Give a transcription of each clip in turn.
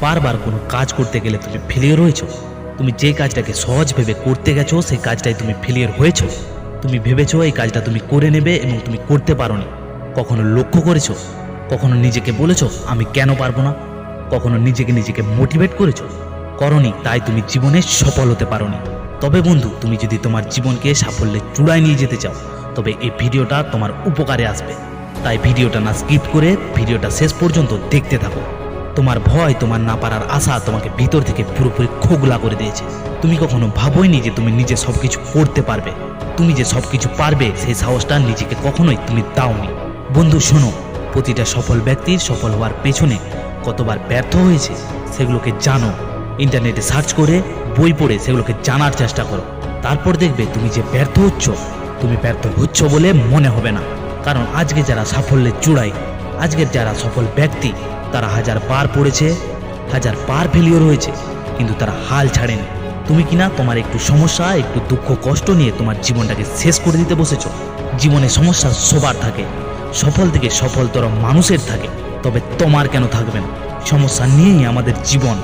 বারবার কোনো কাজ করতে গেলে তুমি ফেলিওর হয়েছো। তুমি যে কাজটাকে সহজ ভেবে করতে গেছো, সেই কাজটাই তুমি ফেলিওর হয়েছো। তুমি ভেবেছো এই কাজটা তুমি করে নেবে এবং তুমি করতে পারোনি। কখনো লক্ষ্য করেছ? কখনো নিজেকে বলেছ, আমি কেন পারব না? কখনো নিজেকে নিজেকে মোটিভেট করেছ? করনি, তাই তুমি জীবনে সফল হতে পারোনি। তবে বন্ধু, তুমি যদি তোমার জীবনকে সাফল্যের চূড়ায় নিয়ে যেতে চাও, তবে এই ভিডিওটা তোমার উপকারে আসবে। তাই ভিডিওটা না স্কিপ করে ভিডিওটা শেষ পর্যন্ত দেখতে থাকো। তোমার ভয়, তোমার না পারার আশা তোমাকে ভিতর থেকে পুরোপুরি খোগলা করে দিয়েছে। তুমি কখনো ভাবোইনি যে তুমি নিজে সবকিছু করতে পারবে? তুমি যে সবকিছু পারবে, সেই সাহসটা নিজেকে কখনোই তুমি দাওনি। বন্ধু, শোনো, প্রতিটা সফল ব্যক্তির সফল হওয়ার পেছনে কতবার ব্যর্থ হয়েছে সেগুলোকে জানো। ইন্টারনেটে সার্চ করে, বই পড়ে সেগুলোকে জানার চেষ্টা করো। তারপর দেখবে তুমি যে ব্যর্থ হচ্ছ, তুমি ব্যর্থ হচ্ছ বলে মনে হবে না। কারণ আজকে যারা সাফল্যের চূড়ায়, আজকের যারা সফল ব্যক্তি তারা হাজার বার পড়েছে, হাজার পার ফেলিওর হয়েছে কিন্তু তারা হাল ছাড়েনি। তুমি কিনা তোমার একটু সমস্যা, একটু দুঃখ, কষ্ট নিয়ে তোমার জীবনটাকে শেষ করে দিতে বসেছ? জীবনে সমস্যা সবার থাকে, সফল থেকে সফলতর মানুষের থাকে, তবে তোমার কেন থাকবে না? সমস্যা নিয়েই আমাদের জীবন।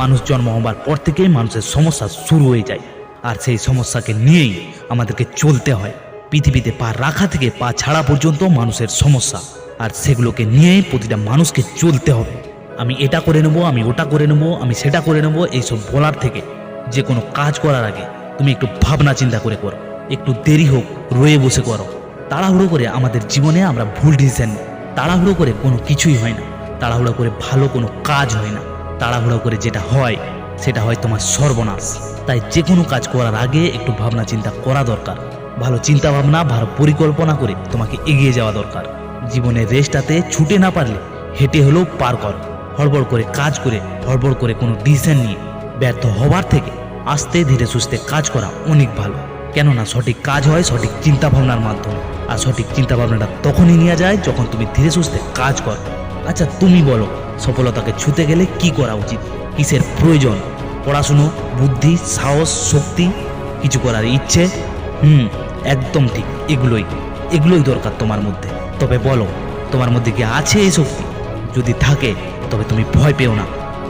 মানুষ জন্ম হবার পর থেকেই মানুষের সমস্যা শুরু হয়ে যায়, আর সেই সমস্যাকে নিয়েই আমাদেরকে চলতে হয়। পৃথিবীতে পা রাখা থেকে পা ছাড়া পর্যন্ত মানুষের সমস্যা। আর সেগুলোকে নিয়েই প্রতিটা মানুষকে চলতে হবে। আমি এটা করে নেব, আমি ওটা করে নেব, আমি সেটা করে নেব, এইসব বলার থেকে যে কোনো কাজ করার আগে তুমি একটু ভাবনা চিন্তা করে করো। একটু দেরি হোক, রয়ে বসে করো। তাড়াহুড়ো করে আমাদের জীবনে আমরা ভুল ডিসিশন নিই। তাড়াহুড়ো করে কোনো কিছুই হয় না। তাড়াহুড়ো করে ভালো কোনো কাজ হয় না। তাড়াহুড়ো করে যেটা হয়, সেটা হয় তোমার সর্বনাশ। তাই যে কোনো কাজ করার আগে একটু ভাবনা চিন্তা করা দরকার। ভালো চিন্তা ভাবনা ভালো পরিকল্পনা করে তোমাকে এগিয়ে যাওয়া দরকার। জীবনের রেসটাতে ছুটে না পারলে হেঁটে হলেও পার করো। হড়বড় করে কাজ করে, হড়বড় করে কোনো ডিসিশন নিয়ে ব্যর্থ হবার থেকে আস্তে ধীরে সুস্থে কাজ করা অনেক ভালো। কেননা সঠিক কাজ হয় সঠিক চিন্তা ভাবনার মাধ্যমে। আর সঠিক চিন্তা ভাবনাটা তখনই নেওয়া যায় যখন তুমি ধীরে সুস্থে কাজ করো। আচ্ছা তুমি বলো, সফলতাকে ছুতে গেলে কি করা উচিত? কিসের প্রয়োজন? পড়াশুনো, বুদ্ধি, সাহস, শক্তি? কিছু করার ইচ্ছে? হুম, একদম ঠিক। এগুলোই এগুলোই দরকার তোমার মধ্যে। তবে বলো, তোমার মধ্যে কি আছে এই শক্তি? যদি থাকে, তবে তুমি ভয় পেও না।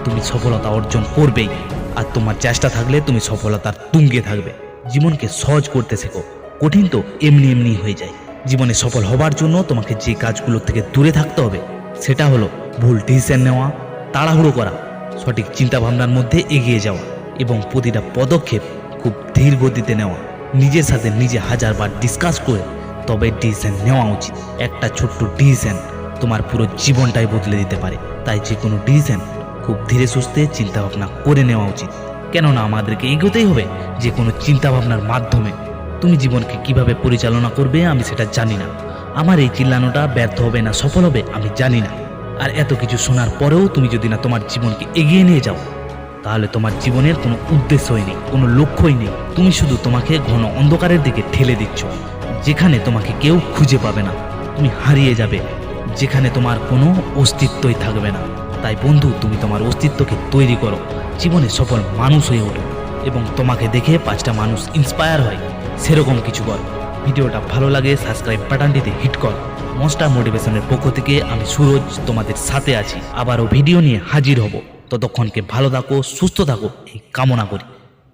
তুমি সফলতা অর্জন করবেই। আর তোমার চেষ্টা থাকলে তুমি সফলতার তুঙ্গে থাকবে। জীবনকে সহজ করতে শেখো। কঠিন তো এমনি এমনি হয়ে যায়। জীবনে সফল হবার জন্য তোমাকে যে কাজগুলোর থেকে দূরে থাকতে হবে, সেটা হলো ভুল ডিসিশন নেওয়া, তাড়াহুড়ো করা, সঠিক চিন্তাভাবনার মধ্যে এগিয়ে যাওয়া এবং প্রতিটা পদক্ষেপ খুব ধীর গতিতে নেওয়া। নিজের সাথে নিজে হাজারবার ডিসকাস করে তবে ডিসিশন নেওয়া উচিত। একটা ছোট্ট ডিসিশন তোমার পুরো জীবনটাই বদলে দিতে পারে। তাই যে কোনো ডিসিশন খুব ধীরে সুস্থে চিন্তা ভাবনা করে নেওয়া উচিত। কেননা আমাদেরকে এগোতেই হবে যে কোনো চিন্তা ভাবনার মাধ্যমে। তুমি জীবনকে কীভাবে পরিচালনা করবে আমি সেটা জানি না। আমার এই চিল্লানোটা ব্যর্থ হবে না, সফল হবে আমি জানি না। আর এত কিছু শোনার পরেও তুমি যদি না তোমার জীবনকে এগিয়ে নিয়ে যাও, তাহলে তোমার জীবনের কোনো উদ্দেশ্যই নেই, কোনো লক্ষ্যই নেই। তুমি শুধু তোমাকে ঘন অন্ধকারের দিকে ঠেলে দিচ্ছ। যেখানে তোমাকে কেউ খুঁজে পাবে না। তুমি হারিয়ে যাবে। যেখানে তোমার কোনো অস্তিত্বই থাকবে না। তাই বন্ধু, তুমি তোমার অস্তিত্বকে তৈরি করো। জীবনে সফল মানুষ হয়ে ওঠো এবং তোমাকে দেখে পাঁচটা মানুষ ইন্সপায়ার হয়। সেরকম কিছু কর। ভিডিওটা ভালো লাগে সাবস্ক্রাইব বাটনটিতে হিট কর। মনস্টার মোটিভেশনের পক্ষ থেকে আমি সুরজ তোমাদের সাথে আছি। আবারও ভিডিও নিয়ে হাজির হব। ততক্ষণকে ভালো থাকো, সুস্থ থাকো, এই কামনা করি।